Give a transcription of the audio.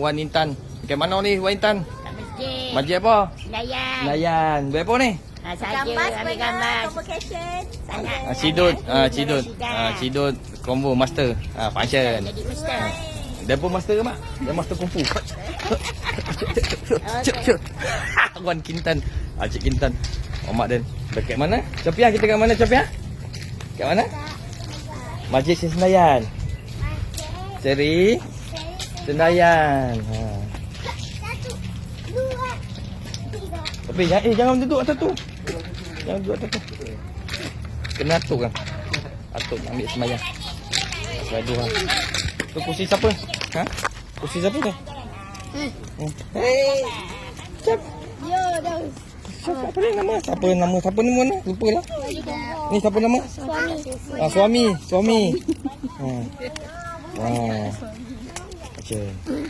Wan Intan. Ke mana ni Wan Intan? Kat masjid. Masjid apa? Layan. Layan. Berapa ni? Ha, saja Gambar ambil gambar. convocation. Sangat. Ah, Cidut. Ah, Ada Cidut. sidang. Ah, Cidut combo master. Ah, function. Jadi ustaz. Dia pun master ke mak? Dia master kung fu. Cuk cuk. Wan Kintan. Ah, Cik Kintan. Oh mak Dan. Dekat mana? Copiah kita kat mana Copiah? Kat mana? Masjid Senayan. Seri Senayan. Ha. Satu, dua, tiga. Tapi jangan, eh jangan duduk atas tu. Jangan duduk atas tu. Kena atuk kan. Atuk ambil semayang. Gaduh lah. Tu kursi siapa? Ha? Kursi siapa ni? Hmm. Hey. Siap. Yo, dah. Siapa apa ni nama? Siapa nama? Siapa nama ni? Lupa lah. Ni siapa nama? Suami. Ah, suami. Suami. Ha. Ha. 对。